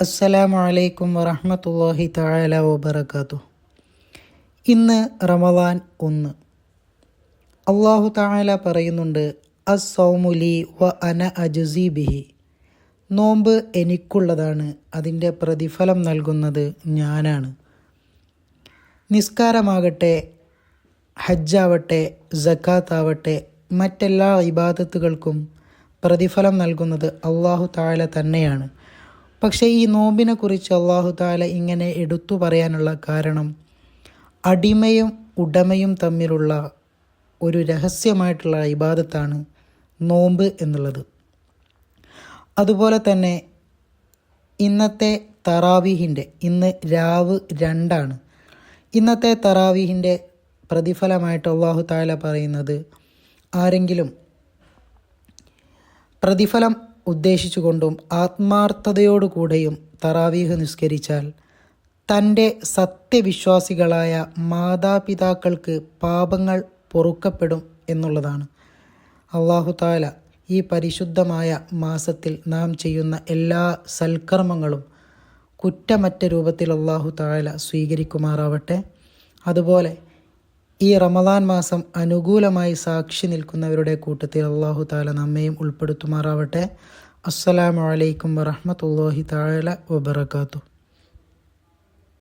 അസ്സലാമു അലൈക്കും വറഹ്മത്തുള്ളാഹി തആല വബറകാതുഹു. ഇന്ന് റമദാൻ ഒന്ന്. അള്ളാഹു തആല പറയുന്നുണ്ട് അസൗമുലി വ അന അജുസി ബിഹി. നോമ്പ് എനിക്കുള്ളതാണ് അതിന്റെ പ്രതിഫലം നൽകുന്നത് ഞാനാണ്. നിസ്കാരമാകട്ടെ ഹജ്ജാവട്ടെ ജക്കാത്താവട്ടെ മറ്റെല്ലാ ഇബാദത്തുകൾക്കും പ്രതിഫലം നൽകുന്നത് അള്ളാഹു താല തന്നെയാണ്. പക്ഷേ ഈ നോമ്പിനെ കുറിച്ച് അള്ളാഹു താല ഇങ്ങനെ എടുത്തു പറയാനുള്ള കാരണം അടിമയും ഉടമയും തമ്മിലുള്ള ഒരു രഹസ്യമായിട്ടുള്ള ഇബാദത്താണ് നോമ്പ് എന്നുള്ളത്. അതുപോലെ തന്നെ ഇന്നത്തെ തറാവീഹിന്റെ ഇന്ന് രാവ് രണ്ടാണ്. ഇന്നത്തെ തറാവീഹിന്റെ പ്രതിഫലമായിട്ട് അള്ളാഹു താല പറയുന്നത് ആരെങ്കിലും പ്രതിഫലം ഉദ്ദേശിച്ചുകൊണ്ടും ആത്മാർത്ഥതയോടുകൂടെയും തറാവീഹ് നിസ്കരിച്ചാൽ തന്റെ സത്യവിശ്വാസികളായ മാതാപിതാക്കൾക്ക് പാപങ്ങൾ പൊറുക്കപ്പെടും എന്നുള്ളതാണ്. അള്ളാഹു താല ഈ പരിശുദ്ധമായ മാസത്തിൽ നാം ചെയ്യുന്ന എല്ലാ സൽക്കർമ്മങ്ങളും കുറ്റമറ്റ രൂപത്തിൽ അള്ളാഹു താല സ്വീകരിക്കുമാറാവട്ടെ. അതുപോലെ ഈ റമദാൻ മാസം അനുകൂലമായി സാക്ഷി നിൽക്കുന്നവരുടെ കൂട്ടത്തിൽ അള്ളാഹു താല നമ്മയും ഉൾപ്പെടുത്തുമാറാവട്ടെ. അസ്സലാമു അലൈക്കും വറഹമത്തല്ലാഹി താല വബർക്കാത്തു